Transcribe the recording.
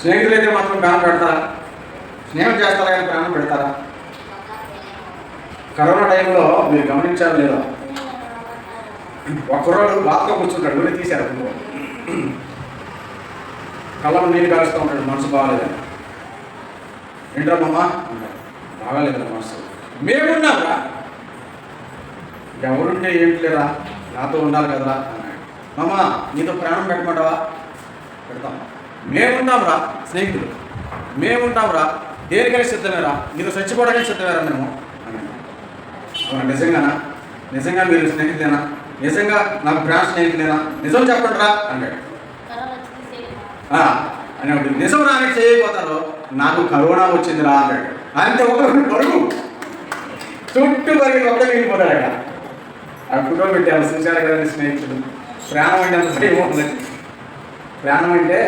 స్నేహితులైతే మాత్రం ప్రాణం పెడతారా? స్నేహం చేస్తారా కానీ ప్రాణం పెడతారా? కరోనా టైంలో మీరు గమనించారు లేదా? ఒకరోజు బాగా కూర్చుంటాడు వెళ్ళి తీశారు కళ్ళలో నీళ్ళు కాలుస్తూ ఉంటాడు మనసు బాగాలేదని ఏంట్రమ్మా అన్నాడు. బాగాలేదు మనసు. మేమున్నారా. ఎవరుంటే ఏంటి లేరా? నాతో ఉండాలి కదరా? అన్నాడు. మామ నీతో ప్రాణం పెట్టమంటావా? పెడతాం. మేమున్నాంరా స్నేహితులు. మేముంటాంరా దేనికైనా సిద్ధమేరా? మీరు చచ్చిపోవడానికి సిద్ధమేరా మేము? అవునా నిజంగానా? నిజంగా మీరు స్నేహితులేనా? నిజంగా నాకు ప్రాణ స్నేహితులేనా? నిజం చెప్పండి రా అన్నాడు. ఒకటి నిజం రాని చేయకపోతారు నాకు కరోనా వచ్చిందిరా అన్నాడు. అంతే ఒకరు పరుగు చుట్టూ పరిగి ఒకటే మిగిలిపోతాడట ఆ ఫోటో పెట్టారు. చూశారు కదండి స్నేహితుడు ప్రాణం అంటే అంత భయం ప్రాణం అంటే